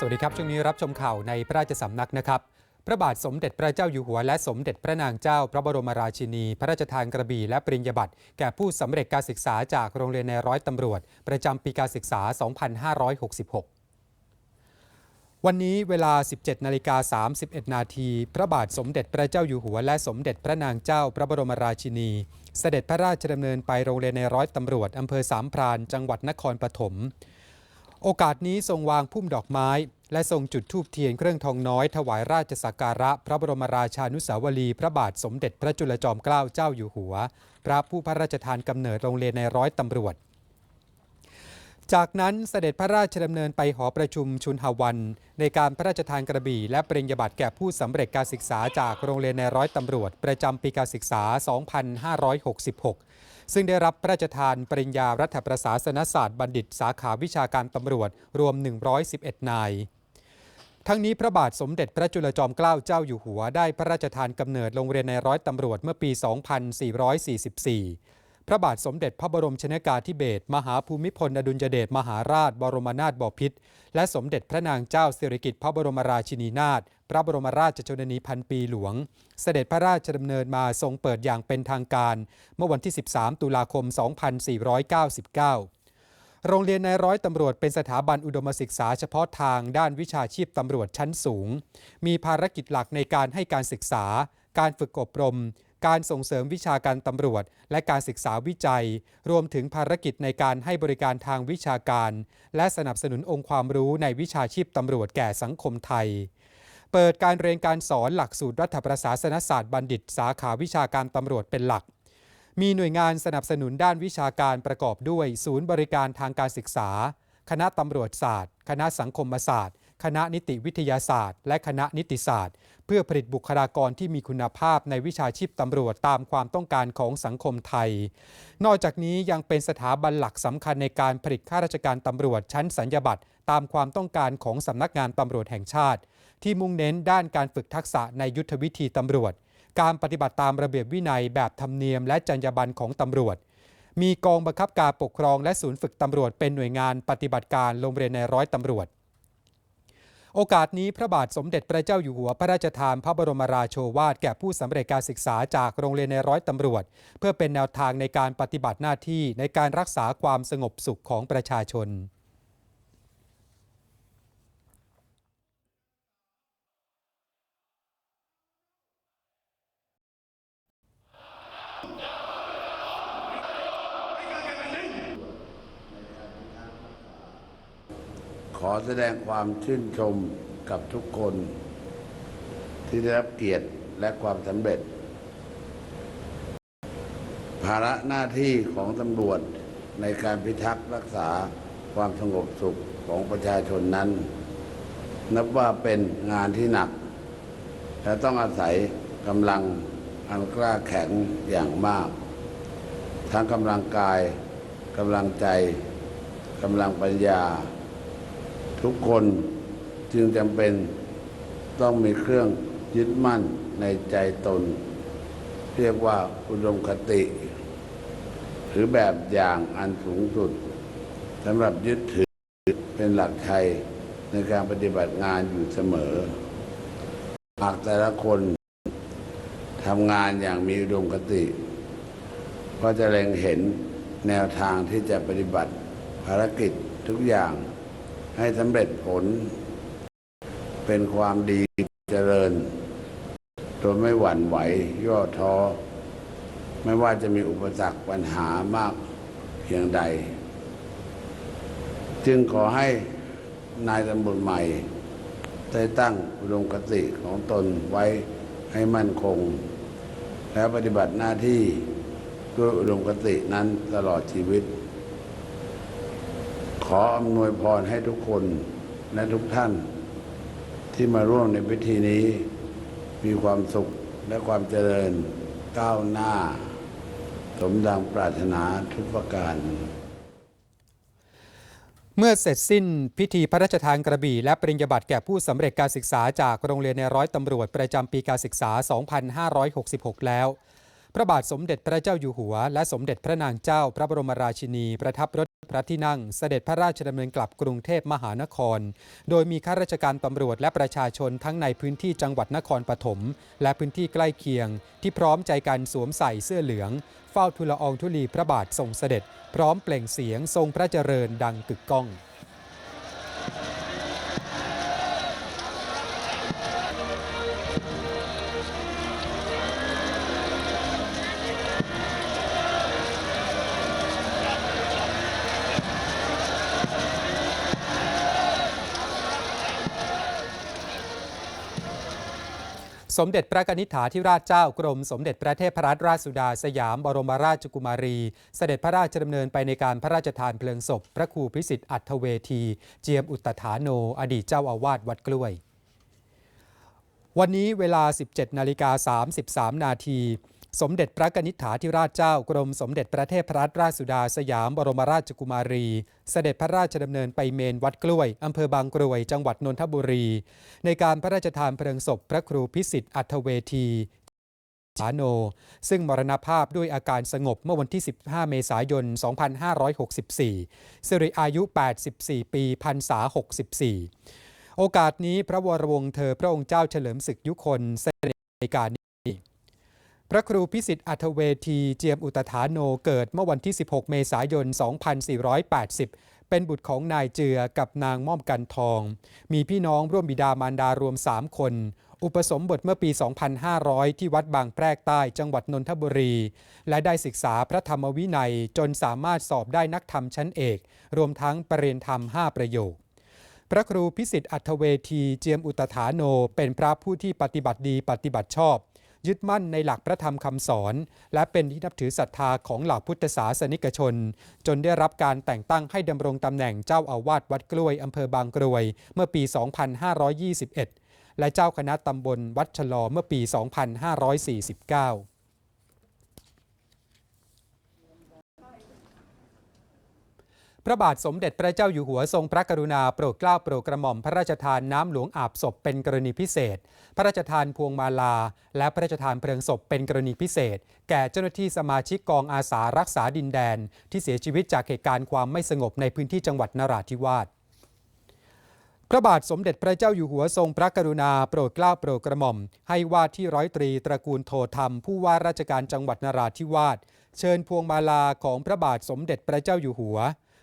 สวัสดีครับ ช่วงนี้รับชมข่าวในพระราชสำนักนะครับ พระบาทสมเด็จพระเจ้าอยู่หัวและสมเด็จพระนางเจ้า พระบรมราชินี พระราชทานกระบี่และปริญญาบัตรแก่ผู้สำเร็จการศึกษาจากโรงเรียนในร้อยตำรวจ ประจำปีการศึกษา 2566วันนี้เวลา 17 นาฬิกา 31 นาที พระบาทสมเด็จพระเจ้าอยู่หัว และสมเด็จพระนางเจ้าพระบรมราชินี เสด็จพระราชดำเนินไปโรงเรียนในร้อยตำรวจอำเภอสามพราน จังหวัดนครปฐม โอกาสนี้ทรงวางพุ่มดอกไม้ และทรงจุดธูปเทียนเครื่องทองน้อย ถวายราชสักการะ พระบรมราชานุสาวรีพระบาทสมเด็จพระจุลจอมเกล้าเจ้าอยู่หัว พระผู้พระราชทานกำเนิดโรงเรียนในร้อยตำรวจ จากนั้นเสด็จพระราชดำเนินไปหอประชุมชุนหวัน ในการพระราชทานกระบี่ และปริญญาบัตรแก่ผู้สำเร็จการศึกษาจากโรงเรียนในร้อยตำรวจ ประจำปีการศึกษา 2566 ซึ่งได้รับพระราชทานปริญญารัฐประศาสนศาสตร์บัณฑิต สาขาวิชาการตำรวจรวม 111 นาย ทั้งนี้พระบาทสมเด็จพระจุลจอมเกล้าเจ้าอยู่หัวได้พระราชทานกำเนิดโรงเรียนในร้อยตำรวจเมื่อปี 2444พระบาทสมเด็จพระบรมชนกาธิเบศรมหาภูมิพลอดุลยเดชมหาราช บรมนาถบพิตรและสมเด็จพระนางเจ้าสิริกิติ์พระบรมราชินีนาถ พระบรมราชชนนีพันปีหลวง เสด็จพระราชดำเนินมาทรงเปิดอย่างเป็นทางการ เมื่อวันที่ 13 ตุลาคม 2499 โรงเรียนในร้อยตำรวจเป็นสถาบันอุดมศึกษาเฉพาะทางด้านวิชาชีพตำรวจชั้นสูง มีภารกิจหลักในการให้การศึกษา การฝึกอบรม การส่งเสริมวิชาการตำรวจ และการศึกษาวิจัย รวมถึงภารกิจในการให้บริการทางวิชาการ และสนับสนุนองค์ความรู้ในวิชาชีพตำรวจแก่สังคมไทย เปิดการเรียนการสอนหลักสูตรรัฐประศาสนศาสตร์บัณฑิต สาขาวิชาการตำรวจเป็นหลัก มีหน่วยงานสนับสนุนด้านวิชาการประกอบด้วย ศูนย์บริการทางการศึกษา คณะตำรวจศาสตร์ คณะสังคมศาสตร์ คณะนิติวิทยาศาสตร์ และคณะนิติศาสตร์ เพื่อผลิตบุคลากรที่มีคุณภาพในวิชาชีพตำรวจตามความต้องการของสังคมไทย นอกจากนี้ยังเป็นสถาบันหลักสำคัญในการผลิตข้าราชการตำรวจชั้นสัญญาบัตรตามความต้องการของสำนักงานตำรวจแห่งชาติ ที่มุ่งเน้นด้านการฝึกทักษะในยุทธวิธีตำรวจ การปฏิบัติตามระเบียบวินัยแบบธรรมเนียมและจรรยาบรรณของตำรวจ มีกองบังคับการปกครองและศูนย์ฝึกตำรวจเป็นหน่วยงานปฏิบัติการโรงเรียนในร้อยตำรวจ โอกาสนี้พระบาทสมเด็จพระเจ้าอยู่หัวพระราชทานพระบรมราโชวาทแก่ผู้สำเร็จการศึกษาจากโรงเรียนในร้อยตำรวจ เพื่อเป็นแนวทางในการปฏิบัติหน้าที่ในการรักษาความสงบสุขของประชาชน ขอแสดงความชื่นชมกับทุกคน ที่ได้รับเกียรติและความสำเร็จ ภาระหน้าที่ของตำรวจในการพิทักษ์รักษาความสงบสุขของประชาชนนั้น นับว่าเป็นงานที่หนัก และต้องอาศัยกำลังอันกล้าแข็งอย่างมาก ทั้งกำลังกายกำลังใจกำลังปัญญา ทุกคนจึงจำเป็นต้องมีเครื่องยึดมั่นในใจตน เรียกว่าอุดมคติ หรือแบบอย่างอันสูงสุดสำหรับยึดถือเป็นหลักไทยในการปฏิบัติงานอยู่เสมอ หากแต่ละคนทำงานอย่างมีอุดมคติ ก็จะเล็งเห็นแนวทางที่จะปฏิบัติภารกิจทุกอย่าง ให้สำเร็จผล เป็นความดีเจริญโดยไม่หวั่นไหวย่อท้อ ไม่ว่าจะมีอุปสรรคปัญหามากเพียงใด จึงขอให้นายตำรวจใหม่ ได้ตั้งอุดมคติของตนไว้ให้มั่นคง และปฏิบัติหน้าที่ด้วยอุดมคตินั้นตลอดชีวิต ขออำนวยพรให้ทุกคนและทุกท่าน ที่มาร่วมในพิธีนี้ มีความสุขและความเจริญก้าวหน้า สมดังปรารถนาทุกประการเมื่อเสร็จสิ้นพิธีพระราชทานกระบี่และปริญญาบัตรแก่ผู้สำเร็จการศึกษาจากโรงเรียนในร้อยตำรวจประจำปีการศึกษา 2566 แล้ว พระบาทสมเด็จพระเจ้าอยู่หัว และสมเด็จพระนางเจ้าพระบรมราชินี ประทับรถพระที่นั่งเสด็จพระราชดำเนินกลับกรุงเทพมหานคร โดยมีข้าราชการตำรวจและประชาชนทั้งในพื้นที่จังหวัดนครปฐมและพื้นที่ใกล้เคียง ที่พร้อมใจกันสวมใส่เสื้อเหลือง เฝ้าทูลอองธุลีพระบาททรงเสด็จ พร้อมเปล่งเสียงทรงพระเจริญดังกึกก้อง สมเด็จพระกนิษฐาธิราชเจ้ากรมสมเด็จพระเทพรัตนราชสุดาสยามบรมราชกุมารี เสด็จพระราชดำเนินไปในการพระราชทานเพลิงศพ พระครูพิสิทธิ์อัตเวที เจียมอุตตฐาโน อดีตเจ้าอาวาสวัดกล้วย วันนี้เวลา 17 นาฬิกา 33 นาที สมเด็จพระกนิษฐาธิราชเจ้ากรมสมเด็จพระเทพรัตนราชสุดาสยามบรมราชกุมารี เสด็จพระราชดำเนินไปเมนวัดกล้วยอำเภอบางกรวย จังหวัดนนทบุรี ในการพระราชทานเพลิงศพพระครูพิสิทธิ์อัถเวทีสาโน ซึ่งมรณภาพด้วยอาการสงบเมื่อวันที่ 15 เมษายน 2564 สิริอายุ 84 ปีพรรษา 64 โอกาสนี้พระวรวงศ์เธอพระองค์เจ้าเฉลิมศึกยุคนเสด็จในการนี้ พระครูพิสิทธิ์อัถเวทีเจียมอุตฐาโนเกิดเมื่อวันที่ 16 เมษายน 2480 เป็นบุตรของนายเจือกับนางม่อมกันทอง มีพี่น้องร่วมบิดามารดารวม 3 คน อุปสมบทเมื่อปี 2500 ที่วัดบางแพรกใต้จังหวัดนนทบุรี และได้ศึกษาพระธรรมวินัยจนสามารถสอบได้นักธรรมชั้นเอก รวมทั้งประเรียนธรรม 5 ประโยคพระครูพิสิทธิ์อัถเวทีเจียมอุตฐาโน เป็นพระผู้ที่ปฏิบัติดีปฏิบัติชอบ ยึดมั่นในหลักพระธรรมคำสอน และเป็นที่นับถือศรัทธาของเหล่าพุทธศาสนิกชน จนได้รับการแต่งตั้งให้ดำรงตำแหน่งเจ้าอาวาสวัดกล้วยอำเภอบางกรวย เมื่อปี 2521 และเจ้าคณะตำบลวัดชะลอเมื่อปี 2549 ระบาทสมเด็จพระเจ้าอยู่หัวทรงพระกรุณาโปรดเกล้าโปรดกระหม่อมพระราชทานน้ำหลวงอาบศพเป็นกรณีพิเศษ พระราชทานพวงมาลา และพระราชทานเพลิงศพเป็นกรณีพิเศษ แก่เจ้าหน้าที่สมาชิกกองอาสารักษาดินแดน ที่เสียชีวิตจากเหตุการณ์ความไม่สงบในพื้นที่จังหวัดนราธิวาสพระบาทสมเด็จพระเจ้าอยู่หัวทรงพระกรุณาโปรดเกล้าโปรดกระหม่อม ให้ว่าที่ร้อยตรีตระกูลโทธรรม ผู้ว่าราชการจังหวัดนราธิวาสเชิญพวงมาลาของพระบาทสมเด็จพระเจ้าอยู่หัว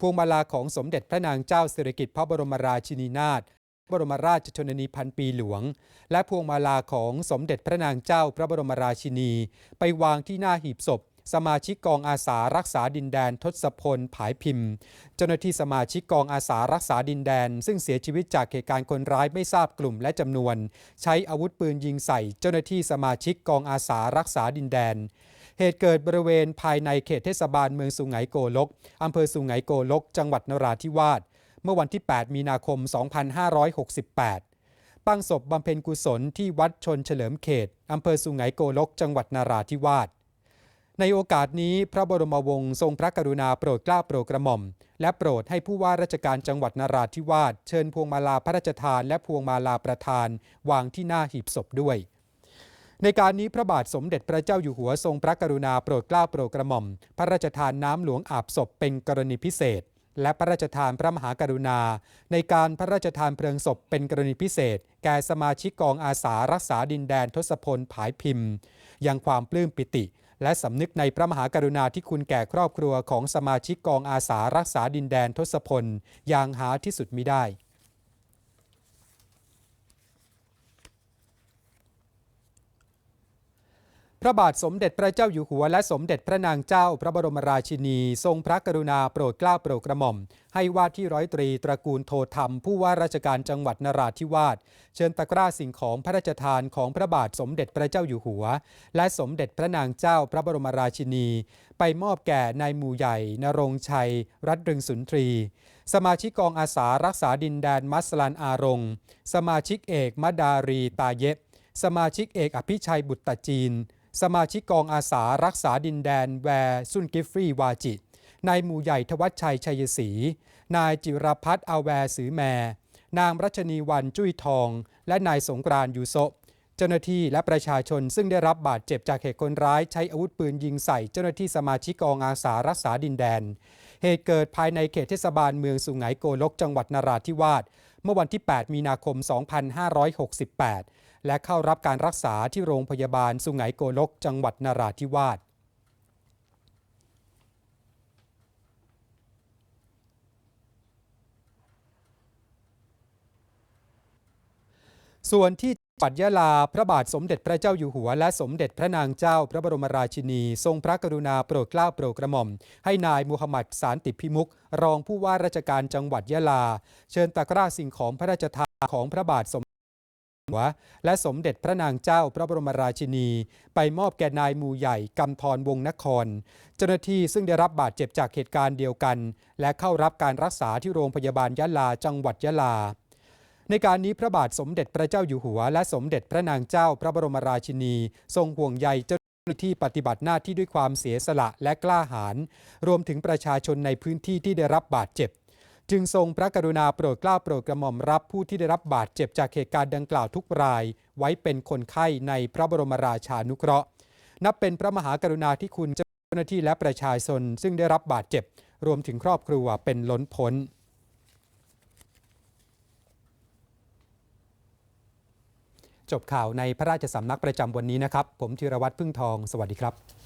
พวงมาลาของสมเด็จพระนางเจ้าสิริกิติ์พระบรมราชินีนาถบรมราชชนนีพันปีหลวง และพวงมาลาของสมเด็จพระนางเจ้าพระบรมราชินี ไปวางที่หน้าหีบศพ สมาชิกกองอาสารักษาดินแดนทศพลผายพิมพ์ เจ้าหน้าที่สมาชิกกองอาสารักษาดินแดน ซึ่งเสียชีวิตจากเหตุการณ์คนร้ายไม่ทราบกลุ่มและจำนวน ใช้อาวุธปืนยิงใส่ เจ้าหน้าที่สมาชิกกองอาสารักษาดินแดน เหตุเกิดบริเวณภายในเขตเทศบาลเมืองสุไหงโกลกอำเภอสุไหงโกลก จังหวัดนราธิวาสเมื่อวันที่ 8 มีนาคม 2568 ตั้งศพบำเพ็ญกุศลที่วัดชนเฉลิมเขตอำเภอสุไหงโกลก จังหวัดนราธิวาสในโอกาสนี้พระบรมวงศ์ทรงพระกรุณาโปรดเกล้าโปรดกระหม่อม และโปรดให้ผู้ว่าราชการจังหวัดนราธิวาสเชิญพวงมาลาพระราชทานและพวงมาลาประธาน วางที่หน้าหีบศพด้วย ในการนี้พระบาทสมเด็จพระเจ้าอยู่หัวทรงพระกรุณาโปรดเกล้าโปรดกระหม่อม พระราชทานน้ำหลวงอาบศพเป็นกรณีพิเศษ และพระราชทานพระมหากรุณา ในการพระราชทานเพลิงศพเป็นกรณีพิเศษ แก่สมาชิกกองอาสารักษาดินแดนทศพลผายพิมพ์ยังความปลื้มปิติ และสำนึกในพระมหากรุณาที่คุณแก่ครอบครัวของสมาชิกกองอาสารักษาดินแดนทศพลอย่างหาที่สุดมิได้ พระบาทสมเด็จพระเจ้าอยู่หัวและสมเด็จพระนางเจ้าพระบรมราชินี ทรงพระกรุณาโปรดเกล้าโปรดกระหม่อม ให้ว่าที่ร้อยตรีตระกูลโทธรรม ผู้ว่าราชการจังหวัดนราธิวาสเชิญตะกร้าสิ่งของพระราชทานของพระบาทสมเด็จพระเจ้าอยู่หัว และสมเด็จพระนางเจ้าพระบรมราชินี ไปมอบแก่นายหมู่ใหญ่ นรงชัย รัตรึงสุนทรี สมาชิกกองอาสารักษาดินแดนมัสลันอารงสมาชิกเอกมดารีตาเยะสมาชิกเอกอภิชัยบุตรจีน สมาชิกกองอาสารักษาดินแดนแวร์ซุนกิฟรีวาจิ นายหมู่ใหญ่ทวัชชัยชัยศรี นายจิรพัฒน์อาแวร์สือแม นางรัชนีวันจุ้ยทอง และนายสงกรานยูโซเจ้าหน้าที่และประชาชนซึ่งได้รับบาดเจ็บจากเหตุคนร้ายใช้อาวุธปืนยิงใส่เจ้าหน้าที่สมาชิกกองอาสารักษาดินแดน เหตุเกิดภายในเขตเทศบาลเมืองสุไหงโกลกจังหวัดนราธิวาสเมื่อวันที่ 8 มีนาคม 2568 และเข้ารับการรักษาที่โรงพยาบาลสุไหงโกลก จังหวัดนราธิวาสส่วนที่จังหวัดยะลาพระบาทสมเด็จพระเจ้าอยู่หัว และสมเด็จพระนางเจ้าพระบรมราชินี ทรงพระกรุณาโปรดเกล้าโปรดกระหม่อม ให้นายมูฮัมหมัดสารติพิมุก รองผู้ว่าราชการจังหวัดยะลา เชิญตะกร้าสิ่งของพระราชทานของพระบาทสมเด็จ หัวและสมเด็จพระนางเจ้าพระบรมราชินี ไปมอบแก่นายมูใหญ่กำธรวงนคร เจ้าหน้าที่ซึ่งได้รับบาดเจ็บจากเหตุการณ์เดียวกัน และเข้ารับการรักษาที่โรงพยาบาลยะลาจังหวัดยะลา ในการนี้พระบาทสมเด็จพระเจ้าอยู่หัว และสมเด็จพระนางเจ้าพระบรมราชินี ทรงห่วงใยเจ้าหน้าที่ปฏิบัติหน้าที่ด้วยความเสียสละและกล้าหาญรวมถึงประชาชนในพื้นที่ที่ได้รับบาดเจ็บ จึงทรงพระกรุณาโปรดเกล้าโปรดกระหม่อมรับผู้ที่ได้รับบาดเจ็บจากเหตุการณ์ดังกล่าวทุกราย ไว้เป็นคนไข้ในพระบรมราชานุเคราะห์ นับเป็นพระมหากรุณาธิคุณเจ้าหน้าที่และประชาชนซึ่งได้รับบาดเจ็บ รวมถึงครอบครัวเป็นล้นพ้นจบข่าวในพระราชสำนักประจำวันนี้นะครับ ผมธีรวัตรพึ่งทอง สวัสดีครับ